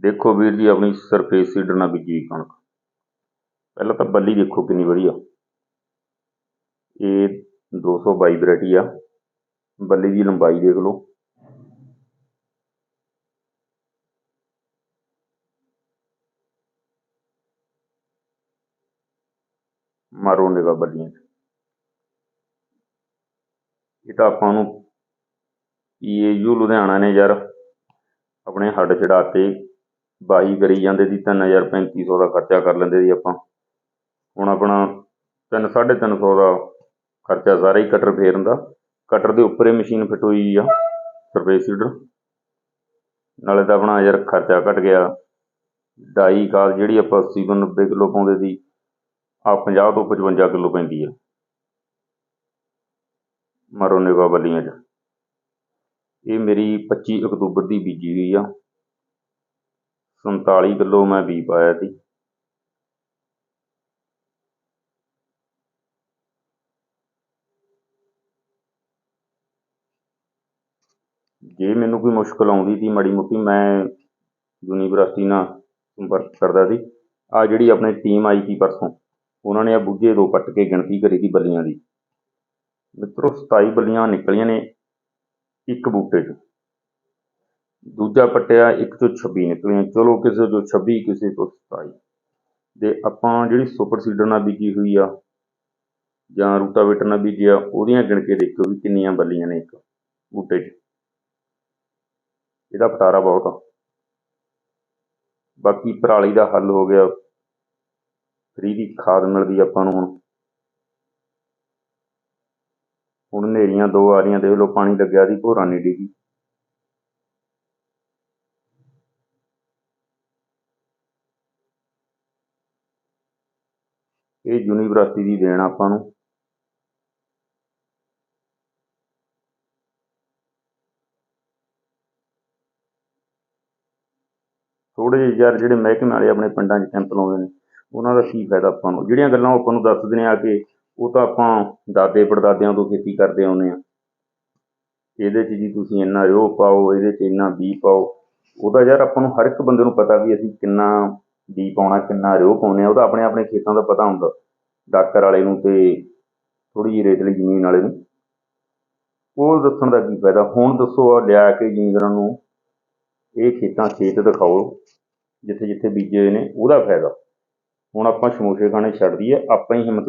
ਦੇਖੋ ਵੀਰ ਜੀ, ਆਪਣੀ ਸਰਫੇਸ ਸੀਡਰ ਨਾਲ ਬੀਜੀ ਕਣਕ। ਪਹਿਲਾਂ ਤਾਂ ਬੱਲੀ ਦੇਖੋ ਕਿੰਨੀ ਵਧੀਆ। ਇਹ 222 ਵੈਰਾਈਟੀ ਆ। ਬੱਲੀ ਦੀ ਲੰਬਾਈ ਦੇਖ ਲਓ। ਮਾਰੋ ਨਿਗਾ ਬੱਲੀਆਂ 'ਚ। ਇਹ ਤਾਂ ਆਪਾਂ ਨੂੰ ਪੀਏਯੂ ਲੁਧਿਆਣਾ ਨੇ ਯਾਰ ਆਪਣੇ ਹੱਡ ਚੜਾਤੇ, ਬਾਈ ਕਰੀ ਜਾਂਦੇ ਸੀ, ਤਿੰਨ ਹਜ਼ਾਰ ਪੈਂਤੀ ਸੌ ਦਾ ਖਰਚਾ ਕਰ ਲੈਂਦੇ ਸੀ ਆਪਾਂ। ਹੁਣ ਆਪਣਾ ਤਿੰਨ, ਸਾਢੇ ਤਿੰਨ ਸੌ ਦਾ ਖਰਚਾ ਸਾਰਾ ਹੀ ਕਟਰ ਫੇਰਨ ਦਾ। ਕਟਰ ਦੇ ਉੱਪਰ ਹੀ ਮਸ਼ੀਨ ਫਿੱਟ ਹੋਈ ਆ ਸਰਫੇਸ ਸੀਡਰ ਨਾਲੇ ਤਾਂ ਆਪਣਾ ਯਾਰ ਖਰਚਾ ਘਟ ਗਿਆ। ਡਾਈ ਖਾਦ ਜਿਹੜੀ ਆਪਾਂ 80 ਤੋਂ 90 ਕਿਲੋ ਪਾਉਂਦੇ ਸੀ ਆ 50 ਤੋਂ 55 ਕਿਲੋ ਪੈਂਦੀ ਆ। ਮਾਰੋ ਨਿਗਾ ਬੱਲੀਆਂ 'ਚ। ਇਹ ਮੇਰੀ 25 ਅਕਤੂਬਰ ਦੀ ਬੀਜੀ ਹੋਈ ਆ। 47 ਕਿਲੋ ਮੈਂ ਬੀ ਪਾਇਆ ਸੀ। ਜੇ ਮੈਨੂੰ ਕੋਈ ਮੁਸ਼ਕਲ ਆਉਂਦੀ ਸੀ ਮਾੜੀ ਮੋਟੀ, ਮੈਂ ਯੂਨੀਵਰਸਿਟੀ ਨਾਲ ਸੰਪਰਕ ਕਰਦਾ ਸੀ। ਆ ਜਿਹੜੀ ਆਪਣੀ ਟੀਮ ਆਈ ਸੀ ਪਰਸੋਂ, ਉਹਨਾਂ ਨੇ ਆ ਬੁੱਝੇ ਦੋ ਪੱਟ ਕੇ ਗਿਣਤੀ ਕਰੀ ਸੀ ਬੱਲੀਆਂ ਦੀ। ਮਿੱਤਰੋ 27 ਬੱਲੀਆਂ ਨਿਕਲੀਆਂ ਨੇ। ਇੱਕ ਬੂਟੇ 'ਚ। ਦੂਜਾ ਪੱਟਿਆ ਇੱਕ ਤੋਂ 26 ਨਿਕਲੀਆਂ। ਚਲੋ ਕਿਸੇ ਤੋਂ 26 ਕਿਸੇ ਤੋਂ 27 ਤੇ ਆਪਾਂ ਜਿਹੜੀ ਸੁਪਰ ਸੀਡਰ ਨਾਲ ਬੀਜੀ ਹੋਈ ਆ, ਜਾਂ ਰੂਟਾਵੇਟਰ ਨਾਲ ਬੀਜੀ ਆ, ਉਹਦੀਆਂ ਗਿਣ ਕੇ ਦੇਖਿਓ ਵੀ ਕਿੰਨੀਆਂ ਬੱਲੀਆਂ ਨੇ ਇੱਕ ਬੂਟੇ 'ਚ। ਇਹਦਾ ਪਟਾਰਾ ਬਹੁਤ ਆ। ਬਾਕੀ ਪਰਾਲੀ ਦਾ ਹੱਲ ਹੋ ਗਿਆ। ਫਰੀ ਦੀ ਖਾਦ ਮਿਲਦੀ ਆਪਾਂ ਨੂੰ ਹੁਣ। ਹੁਣ ਹਨੇਰੀਆਂ ਦੋ ਆ ਰਹੀਆਂ, ਦੇਖ ਲਓ ਪਾਣੀ ਲੱਗਿਆ ਸੀ, ਭੋਰਾ ਨਹੀਂ ਡਿੱਗੀ ਇਹ ਯੂਨੀਵਰਸਿਟੀ ਦੀ ਦੇਣ ਆਪਾਂ ਨੂੰ। ਥੋੜੇ ਜਿਹੇ ਯਾਰ ਜਿਹੜੇ ਮਹਿਕਮੇ ਵਾਲੇ ਆਪਣੇ ਪਿੰਡਾਂ 'ਚ ਕੈਂਪ ਲਾਉਂਦੇ ਨੇ, ਉਹਨਾਂ ਦਾ ਕੀ ਫਾਇਦਾ ਆਪਾਂ ਨੂੰ? ਜਿਹੜੀਆਂ ਗੱਲਾਂ ਉਹ ਆਪਾਂ ਨੂੰ ਦੱਸਦੇ ਨੇ ਆ ਕੇ ਉਹ ਤਾਂ ਆਪਾਂ ਦਾਦੇ ਪੜਦਾਦਿਆਂ ਤੋਂ ਖੇਤੀ ਕਰਦੇ ਆਉਂਦੇ ਆ ਇਹਦੇ 'ਚ ਜੀ ਤੁਸੀਂ ਇੰਨਾ ਰਿਓ ਪਾਓ, ਇਹਦੇ 'ਚ ਇੰਨਾ ਬੀ ਪਾਓ, ਉਹਦਾ ਯਾਰ ਆਪਾਂ ਨੂੰ ਹਰ ਇੱਕ ਬੰਦੇ ਨੂੰ ਪਤਾ ਵੀ ਅਸੀਂ ਕਿੰਨਾ ਬੀ ਪਾਉਣਾ, ਕਿੰਨਾ ਰਿਓ ਪਾਉਣੇ ਆ ਉਹਦਾ ਆਪਣੇ ਆਪਣੇ ਖੇਤਾਂ ਦਾ ਪਤਾ ਹੁੰਦਾ। ਡਾਕਰ ਵਾਲੇ ਨੂੰ ਤੇ ਥੋੜੀ ਜਿਹੀ ਰੇਤਲੀ ਜ਼ਮੀਨ ਵਾਲੇ ਨੂੰ। ਉਹ ਦੱਸਣ ਦਾ ਕੀ ਫਾਇਦਾ? ਹੁਣ ਦੱਸੋ ਆ, ਲਿਆ ਕੇ ਜ਼ਿਮੀਂਦਾਰਾਂ ਨੂੰ, ਇਹ ਖੇਤਾਂ ਖੇਤ ਦਿਖਾਓ ਜਿੱਥੇ ਜਿੱਥੇ ਬੀਜੇ ਹੋਏ ਨੇ, ਉਹਦਾ ਫਾਇਦਾ। ਹੁਣ ਆਪਾਂ ਸਮੋਸੇ ਖਾਣੇ ਛੱਡ ਦਈਏ ਆਪਾਂ ਹੀ ਹਿੰਮਤ